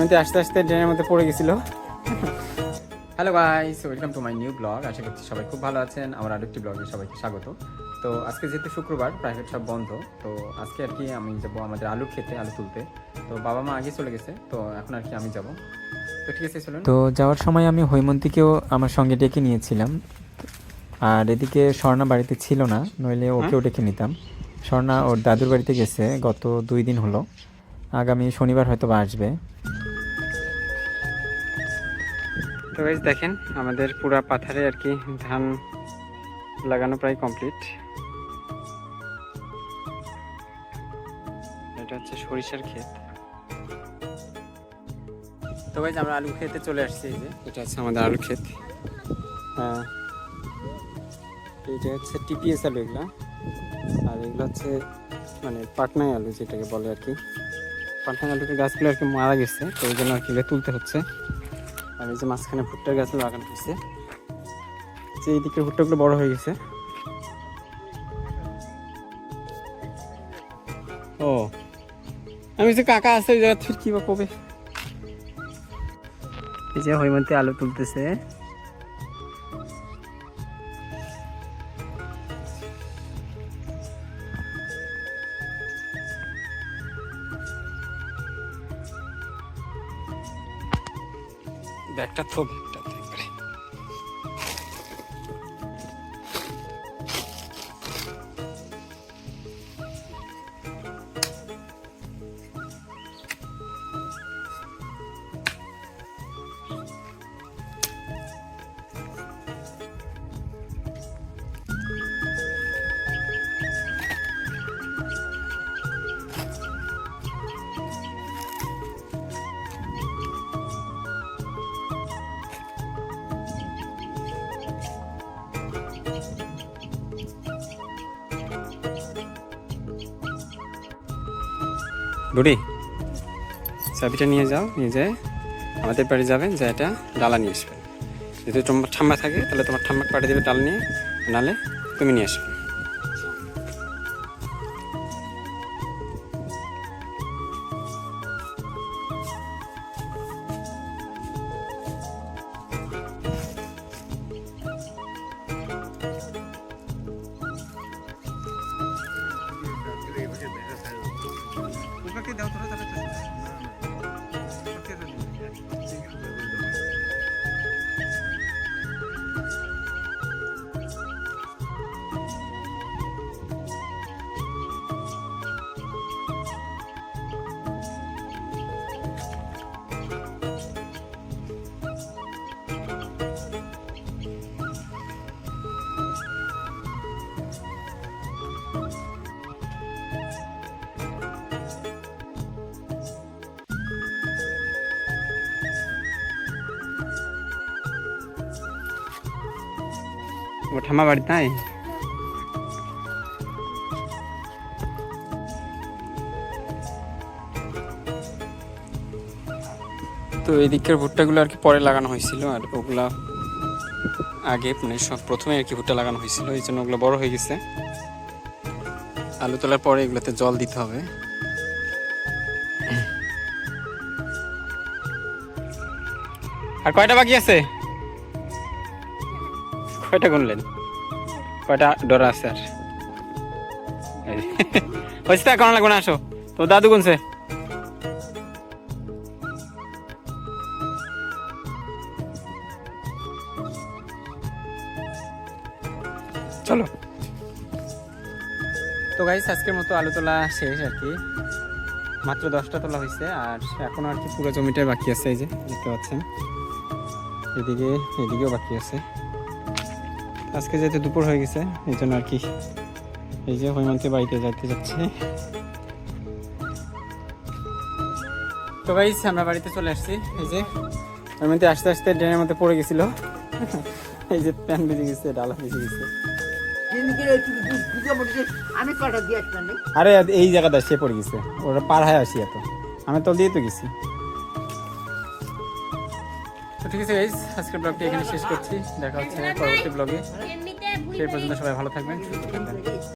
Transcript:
মধ্যে আস্তে আস্তে ড্রেনের মধ্যে পড়ে গেছিল। Hello guys welcome to my new blog আশা করছি সবাই খুব ভালো আছেন। আমার আরেকটি ব্লগে সবাইকে স্বাগত। তো আজকে যেহেতু শুক্রবার প্রাইভেট সব বন্ধ তো আজকে আর কি আমি যাব আমাদের আলু খেতে আলু তুলতে। তো বাবা মা আগে চলে গেছে তো এখন আর কি আমি যাব। তো ঠিক আছে চলুন। তো যাওয়ার সময় আমি হৈমন্তীকেও আমার সঙ্গে ডেকে নিয়েছিলাম। আর এদিকে স্বর্ণা বাড়িতে ছিল না নইলে ওকেও ডেকে নিতাম। স্বর্ণা ওর দাদুর বাড়িতে গেছে গত দুই দিন হলো। আগামী শনিবার হয়তো বা আসবে। তো গাইজ দেখেন, আমাদের পুরা পাথারে আর কি ধান লাগানো প্রায় কমপ্লিট এটা হচ্ছে সরিষার ক্ষেত। তো গাইজ আমরা আলু খেতে চলে আসছি এই যে। এটা হচ্ছে আমাদের আলু ক্ষেত। হ্যাঁ। এইটা হচ্ছে টিপিএস আলু এগুলো। আর এগুলো হচ্ছে মানে পাটনাই আলু যেটাকে বলে আর কি। পাটনাই আলুকে গাছগুলো আর কি মারা গেছে, তো ওই জন্য আর কি তুলতে হচ্ছে। আর এই যে মাঝখানে ভুট্টার গাছ লাগানো হয়েছে। যে এই দিকের ভুট্টাগুলো বড় হয়ে গেছে। ও। আমি যে কাকা আছে, ওই জায়গা থেকে কি বা কবে? এই যে হৈমন্তী আলু তুলতেছে। ব্যাগটা তো বুড়ি চাবিটা নিয়ে যাও, নিয়ে যায় আমাদের বাড়ি যাবেন যে এটা ডালা নিয়ে আসবেন। যদি তোমার ঠাম্মা থাকে, তাহলে তোমার ঠাম্মাকে পাঠিয়ে দেবে ডাল নিয়ে নাহলে তুমি নিয়ে আসবে। Bakit daw turun tapi terus? Bakit daw Thank you. ও ঠাম্মা বাড়িতে নাই তো এই দিকের ভুট্টাগুলো আর কি পরে লাগানো হয়েছিল আর ওগুলা আগে মানে সব প্রথমে আর কি ভুট্টা লাগানো হয়েছিল এই জন্য ওগুলো বড় হয়ে গেছে। আলু তোলার পরে এগুলোতে জল দিতে হবে। আর কয়টা বাকি আছে? কয়টা গুনলেন? কয়টা ডরা আছে আর। হয়েছে তা কোন লাগবে না আসো। তো দাদু গুনছে। চলো। তো গাইস আজকের মতো আলু তোলা শেষ আর কি। মাত্র দশটা তোলা হয়েছে, আর এখন আর কি পুরো জমিটাই বাকি আছে, এই যে, দেখতে পাচ্ছেন। এদিকে, এদিকেও বাকি আছে। আজকে যেহেতু দুপুর হয়ে গেছে এই জন্য আর কি। এই যে হৈমন্তী বাড়িতে যাইতে যাচ্ছে। তো গাইস আমরা বাড়িতে চলে আসছি। এই যে হৈমন্তী আস্তে আস্তে ড্রেনের মধ্যে পড়ে গেছিল। এই যে প্যান বেজে গেছে ডালা বেজে গেছে। আরে এই জায়গাটা সে পড়ে গেছে। ওরা পার হয়ে আসি এত। আমি তো দিয়ে তো গেছি। তো ঠিক আছে গাইস আজকের ব্লগটি এখানে শেষ করছি। দেখা হচ্ছে পরবর্তী ব্লগে সেই পর্যন্ত সবাই ভালো থাকবেন, সুস্থ থাকবেন।